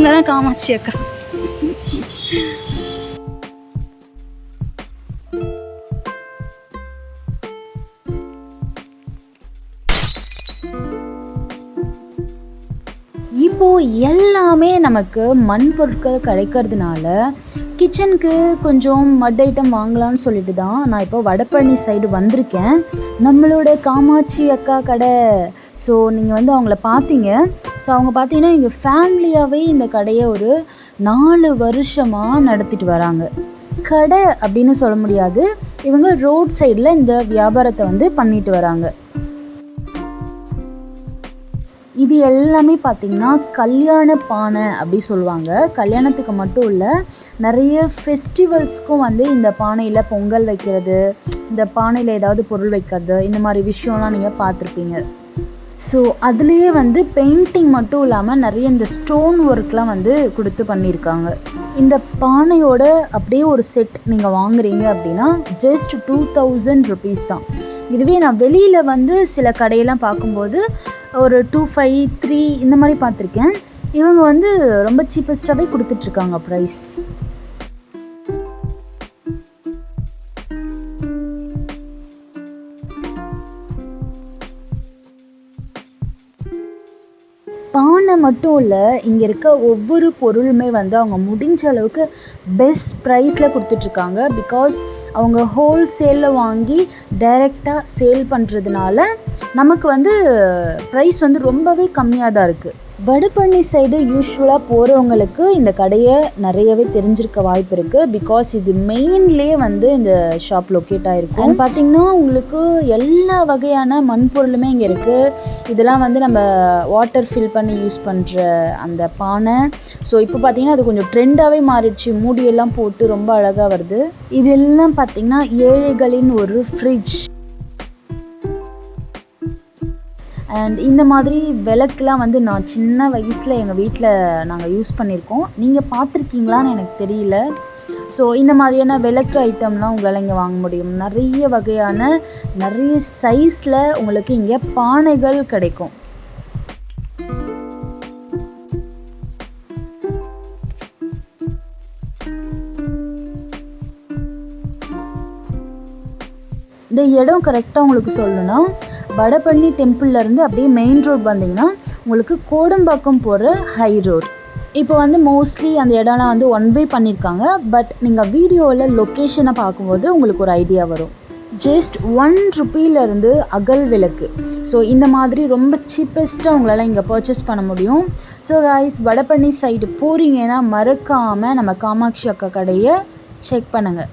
அவங்க தான் காமாட்சி அக்கா. இப்போ எல்லாமே நமக்கு மண் பொருட்கள் கிடைக்கிறதுனால கிச்சனுக்கு கொஞ்சம் மட் ஐட்டம் வாங்கலாம்னு சொல்லிட்டு தான் நான் இப்போ வடபழனி சைடு வந்திருக்கேன். நம்மளோட காமாட்சி அக்கா கடை. ஸோ நீங்கள் வந்து அவங்கள பார்த்தீங்க. ஸோ அவங்க பார்த்தீங்கன்னா எங்கள் ஃபேமிலியாகவே இந்த கடையை ஒரு நாலு வருஷமாக நடத்திட்டு வராங்க. கடை அப்படின்னு சொல்ல முடியாது. இவங்க ரோட் சைடில் இந்த வியாபாரத்தை வந்து பண்ணிட்டு வராங்க. இது எல்லாமே பார்த்திங்கன்னா கல்யாண பானை அப்படி சொல்லுவாங்க. கல்யாணத்துக்கு மட்டும் இல்லை நிறைய ஃபெஸ்டிவல்ஸ்க்கும் வந்து இந்த பானையில் பொங்கல் வைக்கிறது இந்த பானையில் ஏதாவது பொருள் வைக்கிறது இந்த மாதிரி விஷயம்லாம் நீங்கள் பார்த்துருப்பீங்க ஸோ அதுலேயே வந்து பெயிண்டிங் மட்டும் இல்லாமல் நிறைய இந்த ஸ்டோன் ஒர்க்லாம் வந்து கொடுத்து பண்ணியிருக்காங்க. இந்த பானையோட அப்படியே ஒரு செட் நீங்கள் வாங்குறீங்க அப்படின்னா ஜஸ்ட் டூ தௌசண்ட் ருபீஸ் தான். இதுவே நான் வெளியில் வந்து சில கடையெல்லாம் பார்க்கும்போது ஒரு டூ ஃபைவ் த்ரீ இந்த மாதிரி பார்த்துருக்கேன். இவங்க வந்து ரொம்ப சீப்பஸ்ட்டாகவே கொடுத்துட்ருக்காங்க ப்ரைஸ் பானை மட்டும் இல்லை இங்கே இருக்க ஒவ்வொரு பொருளுமே வந்து அவங்க முடிஞ்ச அளவுக்கு பெஸ்ட் ப்ரைஸில் கொடுத்துட்ருக்காங்க பிகாஸ் அவங்க ஹோல்சேலில் வாங்கி டைரெக்டாக சேல் பண்ணுறதுனால நமக்கு வந்து ப்ரைஸ் வந்து ரொம்பவே கம்மியாக தான் இருக்குது வடபழனி சைடு யூஸ்வலாக போகிறவங்களுக்கு இந்த கடையை நிறையவே தெரிஞ்சிருக்க வாய்ப்பு இருக்குது பிகாஸ் இது மெயின்லேயே வந்து இந்த ஷாப் லொக்கேட் ஆகிருக்கும் அண்ட் பார்த்தீங்கன்னா உங்களுக்கு எல்லா வகையான மண்பொருளுமே இங்கே இருக்குது இதெல்லாம் வந்து நம்ம வாட்டர் ஃபில் பண்ணி யூஸ் பண்ணுற அந்த பானை. ஸோ இப்போ பார்த்திங்கன்னா அது கொஞ்சம் ட்ரெண்டாகவே மாறிடுச்சு. மூடியெல்லாம் போட்டு ரொம்ப அழகாக வருது. இதெல்லாம் பார்த்திங்கன்னா ஏழைகளின் ஒரு ஃப்ரிட்ஜ் அண்ட் இந்த மாதிரி விளக்குலாம் வந்து நான் சின்ன வயசில் எங்கள் வீட்டில் நாங்கள் யூஸ் பண்ணியிருக்கோம் நீங்கள் பார்த்துருக்கீங்களான்னு எனக்கு தெரியல. ஸோ இந்த மாதிரியான விளக்கு ஐட்டம்லாம் உங்களால் இங்கே வாங்க முடியும். நிறைய வகையான நிறைய சைஸில் உங்களுக்கு இங்கே பானைகள் கிடைக்கும். இந்த இடம் கரெக்டாக உங்களுக்கு சொல்லணும்னா வடபழனி டெம்பிள்லேருந்து அப்படியே மெயின் ரோட் வந்தீங்கன்னா உங்களுக்கு கோடம்பாக்கம் போகிற ஹை ரோட் இப்போ வந்து மோஸ்ட்லி அந்த இடம்லாம் வந்து ஒன் வே பண்ணியிருக்காங்க பட் நீங்கள் வீடியோவில் லொக்கேஷனை பார்க்கும்போது உங்களுக்கு ஒரு ஐடியா வரும். ஜஸ்ட் ஒன் ருப்பீலேருந்து அகல் விளக்கு. ஸோ இந்த மாதிரி ரொம்ப சீப்பஸ்ட்டாக உங்களால் இங்கே பர்ச்சேஸ் பண்ண முடியும். ஸோ கைஸ் வடபழனி சைடு போகிறீங்கன்னா மறக்காமல் நம்ம காமாட்சி அக்கா கடையை செக் பண்ணுங்கள்